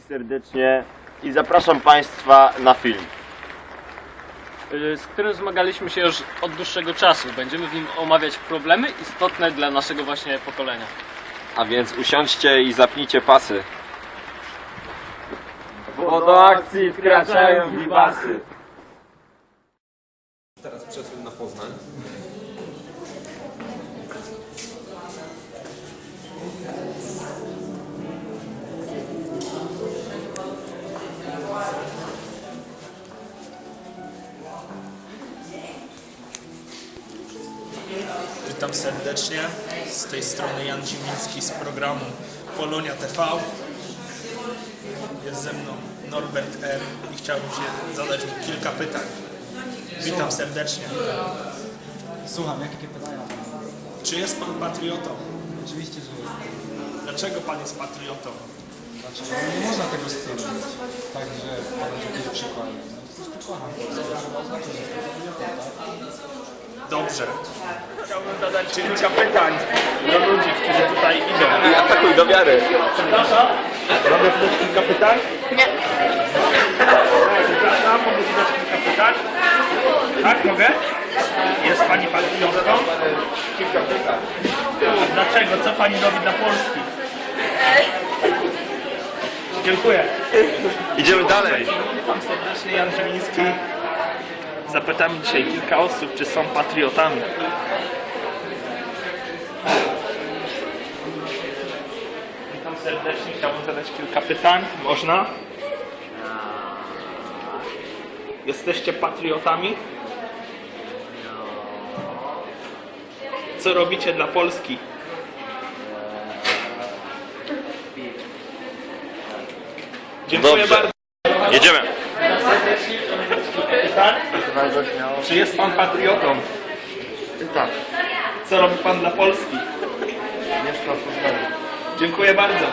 serdecznie i zapraszam Państwa na film. y, z którym zmagaliśmy się już od dłuższego czasu. Będziemy w nim omawiać problemy istotne dla naszego właśnie pokolenia. A więc usiądźcie i zapnijcie pasy. Bo do akcji wkraczają wibasy. Teraz przesuń na Poznań. Witam serdecznie. Z tej strony Jan Zimiński z programu Polonia TV. Jest ze mną Norbert R. i chciałbym się zadać mu kilka pytań. Witam serdecznie. Słucham, jakie pytania? Czy jest pan patriotą? Oczywiście, że jest. Dlaczego pan jest patriotą? Znaczy, no nie można tego stwierdzić. Także podać jakieś przykłady. Kocham Polskę. Trzeba oznaczyć, że jestem patriotą, tak? Dobrze. Chciałbym zadać kilka pytań do ludzi, którzy tutaj idą. I atakuj do wiary. Przepraszam, mogę zadać kilka pytań? Nie. Przepraszam, mogę zadać kilka pytań? Tak, mogę? Jest Pani patriotką? Kilka pytań. Dlaczego? Co Pani robi dla Polski? Dziękuję. Idziemy dalej. Witam serdecznie, Jan Ziemiński. Zapytamy dzisiaj kilka osób, czy są patriotami. Witam serdecznie, chciałbym zadać kilka pytań. Można? Jesteście patriotami? Co robicie dla Polski? Dziękuję Dobrze. bardzo. Czy jest pan patriotą? Tak, Co robi pan dla Polski? mieszkam w Poznaniu. Dziękuję bardzo.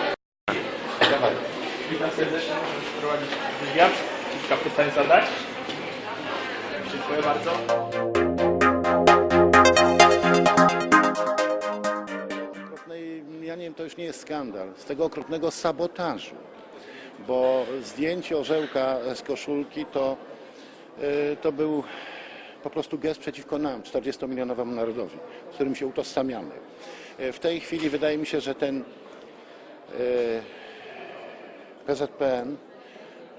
Witam serdecznie, możemy prowadzić wywiad. Kilka pytań zadać. Dziękuję bardzo. ja nie wiem, to już nie jest skandal, z tego okropnego sabotażu, bo zdjęcie orzełka z koszulki to, y, to był po prostu gest przeciwko nam, 40-milionowemu narodowi, z którym się utożsamiamy. Y, W tej chwili wydaje mi się, że ten y, PZPN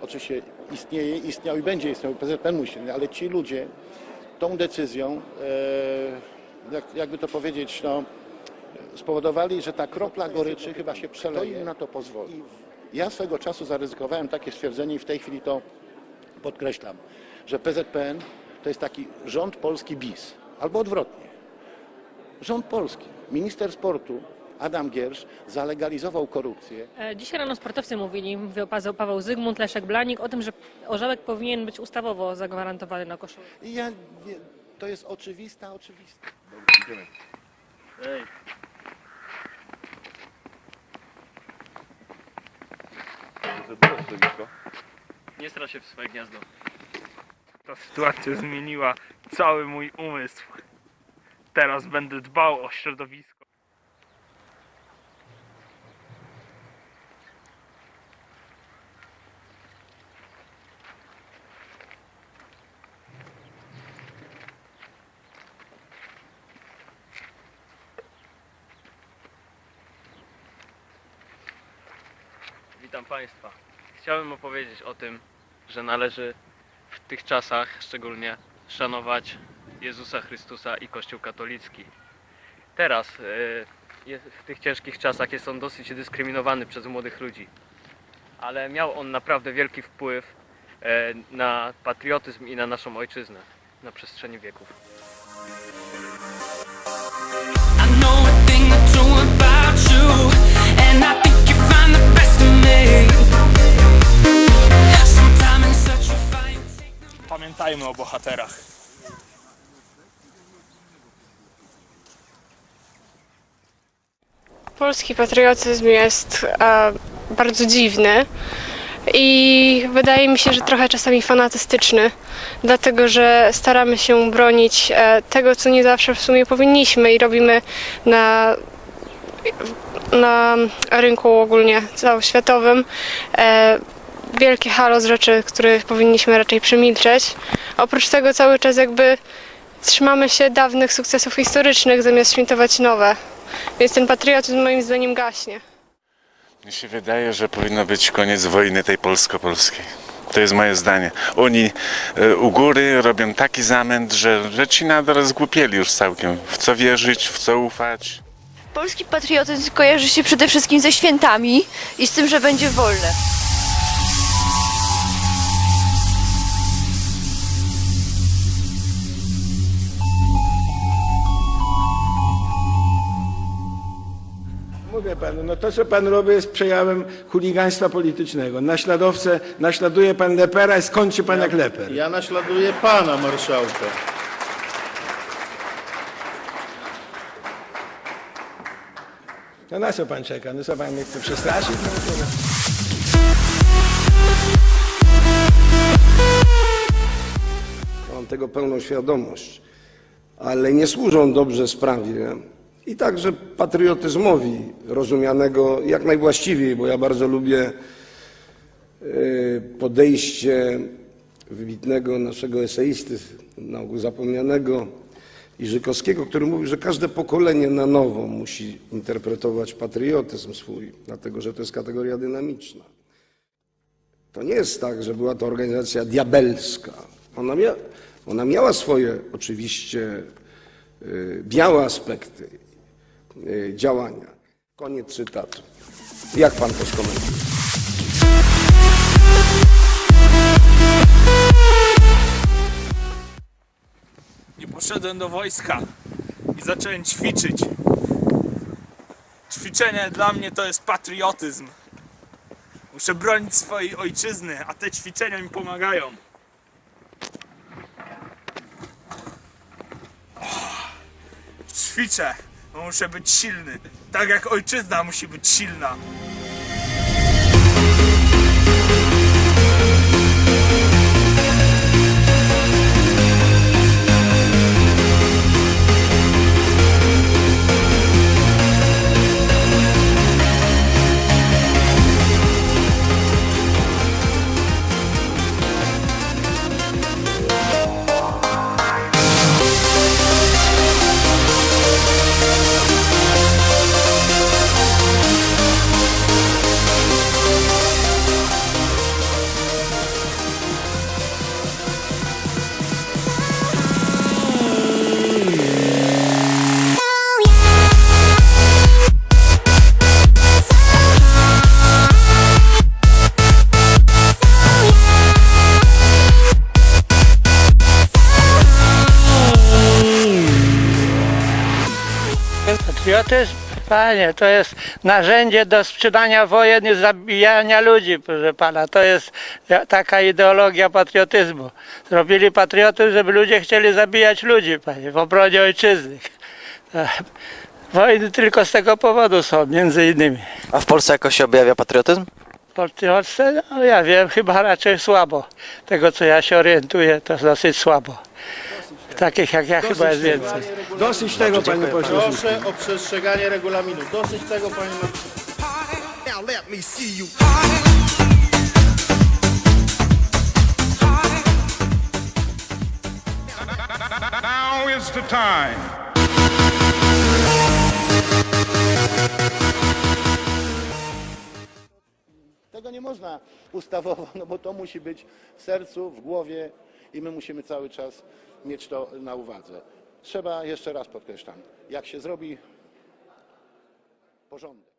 oczywiście istnieje, istniał i będzie istniał, PZPN musi, ale ci ludzie tą decyzją, jak, jakby to powiedzieć, no, spowodowali, że ta kropla goryczy chyba się przeleje. Kto im na to pozwoli? Ja swego czasu zaryzykowałem takie stwierdzenie i w tej chwili to podkreślam, że PZPN to jest taki rząd polski bis, albo odwrotnie. Rząd polski, minister sportu Adam Giersz zalegalizował korupcję. E, Dzisiaj rano sportowcy mówili, mówił Paweł- Zygmunt, Leszek Blanik, o tym, że orzełek powinien być ustawowo zagwarantowany na koszulę. I ja, to jest oczywista, oczywista. Ej. Strasz się w swoje gniazdo. Ta sytuacja zmieniła cały mój umysł. Teraz będę dbał o środowisko. Witam Państwa. Chciałem opowiedzieć o tym, że należy w tych czasach szczególnie szanować Jezusa Chrystusa i Kościół katolicki. Teraz, e, w tych ciężkich czasach, jest on dosyć dyskryminowany przez młodych ludzi. Ale miał on naprawdę wielki wpływ e, na patriotyzm i na naszą ojczyznę na przestrzeni wieków. Pamiętajmy o bohaterach. Polski patriotyzm jest e, bardzo dziwny i wydaje mi się, że trochę czasami fanatystyczny, dlatego że staramy się bronić e, tego, co nie zawsze w sumie powinniśmy i robimy na na rynku ogólnie całoświatowym. E, wielkie halo z rzeczy, których powinniśmy raczej przemilczeć. Oprócz tego cały czas jakby trzymamy się dawnych sukcesów historycznych zamiast świętować nowe. Więc ten patriotyzm moim zdaniem gaśnie. Mnie się wydaje, że powinno być koniec wojny tej polsko-polskiej. To jest moje zdanie. Oni e, u góry robią taki zamęt, że, że ci nadal zgłupieli już całkiem. W co wierzyć, w co ufać. Polski patriotyzm kojarzy się przede wszystkim ze świętami i z tym, że będzie wolne. Panu, no to co pan robi jest przejawem chuligaństwa politycznego. Naśladowcę, naśladuje pan Lepera i skończy pan jak Leper. Ja naśladuję pana marszałka. No na co pan czeka? No co pan mnie chce przestraszyć? No. Mam tego pełną świadomość, ale nie służą dobrze sprawie i także patriotyzmowi rozumianego jak najwłaściwiej, bo ja bardzo lubię y, podejście wybitnego naszego eseisty, na ogół zapomnianego Iżykowskiego, który mówił, że każde pokolenie na nowo musi interpretować patriotyzm swój, dlatego że to jest kategoria dynamiczna. To nie jest tak, że była to organizacja diabelska. Ona, mia, ona miała swoje oczywiście y, białe aspekty działania. Koniec cytatu. Jak pan to skomentuje? Nie poszedłem do wojska i zacząłem ćwiczyć. Ćwiczenie dla mnie to jest patriotyzm. Muszę bronić swojej ojczyzny, a te ćwiczenia mi pomagają. Ćwiczę, muszę być silny. Tak jak ojczyzna musi być silna. Patriotyzm, panie, to jest narzędzie do sprzedania wojen i zabijania ludzi, proszę pana. To jest taka ideologia patriotyzmu. Zrobili patriotyzm, żeby ludzie chcieli zabijać ludzi, panie, w obronie ojczyzny. Wojny tylko z tego powodu są, między innymi. A w Polsce jakoś się objawia patriotyzm? W Polsce, no ja wiem, chyba raczej słabo. Tego, co ja się orientuję, to dosyć słabo. Takich jak ja chyba jest więcej. Dosyć tego, panie pośle. Proszę o przestrzeganie regulaminu. Dosyć tego, panie Now is the time. Tego nie można ustawowo, no bo to musi być w sercu, w głowie i my musimy cały czas mieć to na uwadze. Trzeba, jeszcze raz podkreślam, jak się zrobi porządek.